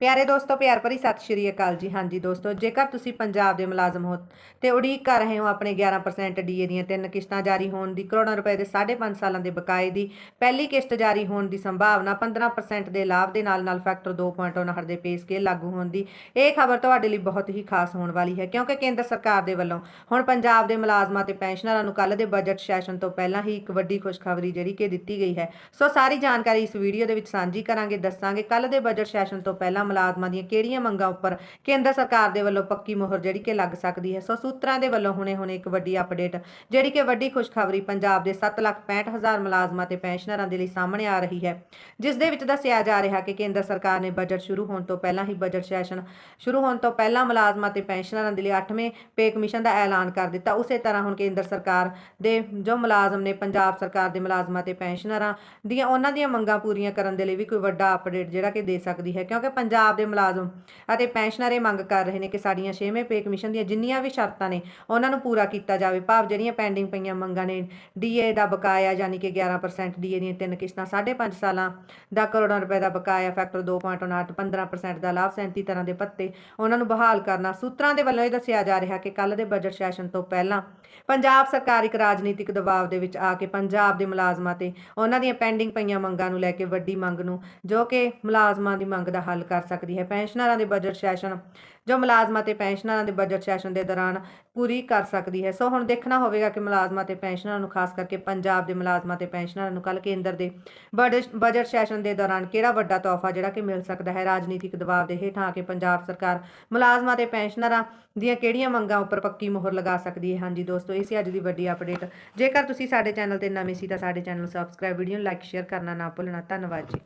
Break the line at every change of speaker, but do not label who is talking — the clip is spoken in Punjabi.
ਪਿਆਰੇ ਦੋਸਤੋ, ਪਿਆਰ ਭਰੀ ਸਤਿ ਸ਼੍ਰੀ ਅਕਾਲ ਜੀ। ਹਾਂਜੀ ਦੋਸਤੋ, ਜੇਕਰ ਤੁਸੀਂ ਪੰਜਾਬ ਦੇ ਮੁਲਾਜ਼ਮ ਹੋ ਤੇ ਉਡੀਕ ਕਰ ਰਹੇ ਹੋ ਆਪਣੇ 11% ਡੀਏ ਦੀਆਂ ਤਿੰਨ ਕਿਸ਼ਤਾਂ ਜਾਰੀ ਹੋਣ ਦੀ, ਕਰੋੜਾਂ ਰੁਪਏ ਦੇ 5.5 ਸਾਲਾਂ ਦੇ ਬਕਾਏ ਦੀ ਪਹਿਲੀ ਕਿਸ਼ਤ ਜਾਰੀ ਹੋਣ ਦੀ ਸੰਭਾਵਨਾ 15% ਦੇ ਲਾਭ ਦੇ ਨਾਲ ਨਾਲ ਫੈਕਟਰ 2.59 ਦੇ ਪੇ ਸਕੇਲ ਲਾਗੂ ਹੋਣ ਦੀ, ਇਹ ਖਬਰ ਤੁਹਾਡੇ ਲਈ ਬਹੁਤ ਹੀ ਖਾਸ ਹੋਣ ਵਾਲੀ ਹੈ, ਕਿਉਂਕਿ ਕੇਂਦਰ ਸਰਕਾਰ ਦੇ ਵੱਲੋਂ ਹੁਣ ਪੰਜਾਬ ਦੇ ਮੁਲਾਜ਼ਮਾਂ ਤੇ ਪੈਨਸ਼ਨਰਾਂ ਨੂੰ ਕੱਲ ਦੇ ਬਜਟ ਸੈਸ਼ਨ ਤੋਂ ਪਹਿਲਾਂ ਹੀ ਇੱਕ ਵੱਡੀ ਖੁਸ਼ਖਬਰੀ ਜਿਹੜੀ ਕਿ ਦਿੱਤੀ ਗਈ ਹੈ। ਸੋ ਸਾਰੀ ਜਾਣਕਾਰੀ ਇਸ ਵੀਡੀਓ ਦੇ ਵਿੱਚ ਸਾਂਝੀ ਕਰਾਂਗੇ, ਦੱਸਾਂਗੇ ਕੱਲ ਦੇ ਬਜਟ ਸੈਸ਼ਨ ਤੋਂ ਪਹਿਲਾਂ ਮੁਲਾਜ਼ਮਾਂ ਦੀਆਂ ਕਿਹੜੀਆਂ ਮੰਗਾਂ ਉੱਪਰ ਕੇਂਦਰ ਸਰਕਾਰ ਦੇ ਵੱਲੋਂ ਪੱਕੀ ਮੋਹਰ ਜਿਹੜੀ ਕਿ ਲੱਗ ਸਕਦੀ ਹੈ? ਸੋ ਸੂਤਰਾਂ ਦੇ ਵੱਲੋਂ ਹੁਣੇ-ਹੁਣੇ ਇੱਕ ਵੱਡੀ ਅਪਡੇਟ ਜਿਹੜੀ ਕਿ ਵੱਡੀ ਖੁਸ਼ਖਬਰੀ ਪੰਜਾਬ ਦੇ 765000 ਮੁਲਾਜ਼ਮਾਂ ਤੇ ਪੈਨਸ਼ਨਰਾਂ ਦੇ ਲਈ ਸਾਹਮਣੇ ਆ ਰਹੀ ਹੈ। ਜਿਸ ਦੇ ਵਿੱਚ ਦੱਸਿਆ ਜਾ ਰਿਹਾ ਕਿ ਕੇਂਦਰ ਸਰਕਾਰ ਨੇ ਬਜਟ ਸ਼ੁਰੂ ਹੋਣ ਤੋਂ ਪਹਿਲਾਂ ਹੀ ਬਜਟ ਸੈਸ਼ਨ ਸ਼ੁਰੂ ਹੋਣ ਤੋਂ ਪਹਿਲਾਂ ਮੁਲਾਜ਼ਮਾਂ ਤੇ ਪੈਨਸ਼ਨਰਾਂ ਦੇ ਲਈ 8ਵੇਂ ਪੇ ਕਮਿਸ਼ਨ ਦਾ ਐਲਾਨ ਕਰ ਦਿੱਤਾ। ਉਸੇ ਤਰ੍ਹਾਂ ਹੁਣ ਕੇਂਦਰ ਸਰਕਾਰ ਦੇ ਜੋ ਮੁਲਾਜ਼ਮ ਨੇ ਪੰਜਾਬ ਸਰਕਾਰ ਦੇ ਮੁਲਾਜ਼ਮਾਂ ਤੇ ਪੈਨਸ਼ਨਰਾਂ ਦੀਆਂ, ਉਹਨਾਂ ਦੀਆਂ ਮੰਗਾਂ ਪੂਰੀਆਂ ਕਰਨ ਦੇ ਲਈ ਵੀ ਕੋਈ ਵੱਡਾ ਅਪਡੇਟ ਜਿਹੜਾ ਕਿ ਦੇ ਸਕਦੀ ਹੈ। ਕਿਉਂਕਿ ਪੰਜਾਬ ਪੰਜਾਬ ਦੇ ਮੁਲਾਜ਼ਮ ਅਤੇ ਪੈਨਸ਼ਨਰ ਇਹ ਮੰਗ ਕਰ ਰਹੇ ਨੇ ਕਿ ਸਾਡੀਆਂ 6ਵੇਂ ਪੇ ਕਮਿਸ਼ਨ ਦੀਆਂ ਜਿੰਨੀਆਂ ਵੀ ਸ਼ਰਤਾਂ ਨੇ, ਉਹਨਾਂ ਨੂੰ ਪੂਰਾ ਕੀਤਾ ਜਾਵੇ। ਭਾਵ ਜਿਹੜੀਆਂ ਪੈਂਡਿੰਗ ਪਈਆਂ ਮੰਗਾਂ ਨੇ ਡੀਏ ਦਾ ਬਕਾਇਆ ਯਾਨੀ ਕਿ 11% ਡੀਏ ਦੀਆਂ ਤਿੰਨ ਕਿਸ਼ਤਾਂ 5.5 ਸਾਲਾਂ ਦਾ ਕਰੋੜਾਂ ਰੁਪਏ ਦਾ ਬਕਾਇਆ ਫੈਕਟਰ 2.59 15% ਦਾ ਲਾਭ 37 ਤਰ੍ਹਾਂ ਦੇ ਭੱਤੇ, ਉਹਨਾਂ ਨੂੰ ਬਹਾਲ ਕਰਨਾ। ਸੂਤਰਾਂ ਦੇ ਵੱਲੋਂ ਇਹ ਦੱਸਿਆ ਜਾ ਰਿਹਾ ਕਿ ਕੱਲ ਦੇ ਬਜਟ ਸੈਸ਼ਨ ਤੋਂ ਪਹਿਲਾਂ ਪੰਜਾਬ ਸਰਕਾਰ ਇੱਕ ਰਾਜਨੀਤਿਕ ਦਬਾਅ ਦੇ ਵਿੱਚ ਆ ਕੇ ਪੰਜਾਬ ਦੇ ਮੁਲਾਜ਼ਮਾਂ ਤੇ ਉਹਨਾਂ ਦੀਆਂ ਪੈਂਡਿੰਗ ਪਈਆਂ ਮੰਗਾਂ ਨੂੰ ਲੈ ਕੇ ਵੱਡੀ ਮੰਗ ਨੂੰ, ਜੋ ਕਿ ਮੁਲਾਜ਼ਮਾਂ ਦੀ ਮੰਗ ਦਾ ਹੱਲ ਕਰ ਸਕਦੀ ਹੈ। ਪੈਨਸ਼ਨਰਾਂ ਦੇ ਬਜਟ ਸੈਸ਼ਨ ਜੋ ਮੁਲਾਜ਼ਮਾਂ ਤੇ ਪੈਨਸ਼ਨਰਾਂ ਦੇ ਬਜਟ ਸੈਸ਼ਨ ਦੇ ਦੌਰਾਨ ਪੂਰੀ ਕਰ ਸਕਦੀ ਹੈ। ਸੋ ਹੁਣ ਦੇਖਣਾ ਹੋਵੇਗਾ ਕਿ ਮੁਲਾਜ਼ਮਾਂ ਤੇ ਪੈਨਸ਼ਨਰਾਂ ਨੂੰ, ਖਾਸ ਕਰਕੇ ਪੰਜਾਬ ਦੇ ਮੁਲਾਜ਼ਮਾਂ ਤੇ ਪੈਨਸ਼ਨਰਾਂ ਨੂੰ ਕੱਲ ਕੇਂਦਰ ਦੇ ਬਜਟ ਬਜਟ ਸੈਸ਼ਨ ਦੇ ਦੌਰਾਨ ਕਿਹੜਾ ਵੱਡਾ ਤੋਹਫਾ ਜਿਹੜਾ ਕਿ ਮਿਲ ਸਕਦਾ ਹੈ ਰਾਜਨੀਤਿਕ ਦਬਾਅ ਦੇ ਹੇਠਾਂ ਆ ਕੇ ਪੰਜਾਬ ਸਰਕਾਰ ਮੁਲਾਜ਼ਮਾਂ ਤੇ ਪੈਨਸ਼ਨਰਾਂ ਦੀਆਂ ਕਿਹੜੀਆਂ ਮੰਗਾਂ ਉੱਪਰ ਪੱਕੀ ਮੋਹਰ ਲਗਾ ਸਕਦੀ ਹੈ? ਹਾਂਜੀ ਦੋਸਤੋ, ਇਹ ਸੀ ਅੱਜ ਦੀ ਵੱਡੀ ਅਪਡੇਟ ਜੇਕਰ ਤੁਸੀਂ ਸਾਡੇ ਚੈਨਲ ਤੇ ਨਵੇਂ ਸੀ ਤਾਂ ਸਾਡੇ ਚੈਨਲ ਨੂੰ ਸਬਸਕ੍ਰਾਈਬ ਵੀਡੀਓ ਨੂੰ ਲਾਈਕ ਸ਼ੇਅਰ ਕਰਨਾ ਨਾ ਭੁੱਲਣਾ। ਧੰਨਵਾਦ ਜੀ।